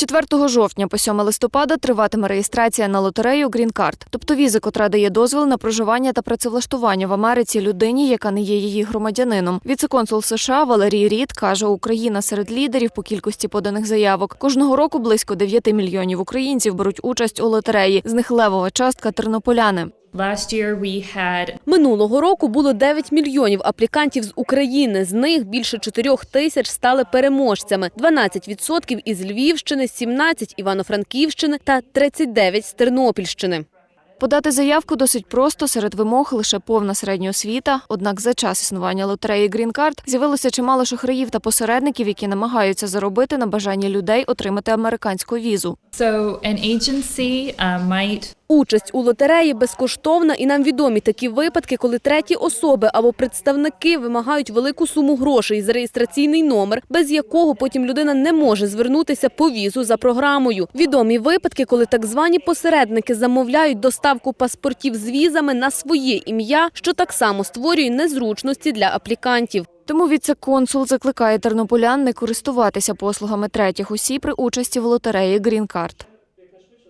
4 жовтня по 7 листопада триватиме реєстрація на лотерею Green Card, тобто віза, котра дає дозвіл на проживання та працевлаштування в Америці людині, яка не є її громадянином. Віцеконсул США Валерій Рід каже, Україна серед лідерів по кількості поданих заявок. Кожного року близько 9 мільйонів українців беруть участь у лотереї. З них левова частка тернополяни. Last year we had Минулого року було 9 мільйонів аплікантів з України. З них більше 4 тисяч стали переможцями. 12% із Львівщини, 17 – Івано-Франківщини та 39 – з Тернопільщини. Подати заявку досить просто. Серед вимог лише повна середня освіта. Однак за час існування лотереї Green Card з'явилося чимало шахраїв та посередників, які намагаються заробити на бажанні людей отримати американську візу. so an agency uh, might Участь у лотереї безкоштовна, і нам відомі такі випадки, коли треті особи або представники вимагають велику суму грошей за реєстраційний номер, без якого потім людина не може звернутися по візу за програмою. Відомі випадки, коли так звані посередники замовляють доставку паспортів з візами на своє ім'я, що так само створює незручності для аплікантів. Тому віце-консул закликає тернополян не користуватися послугами третіх осіб при участі в лотереї Card.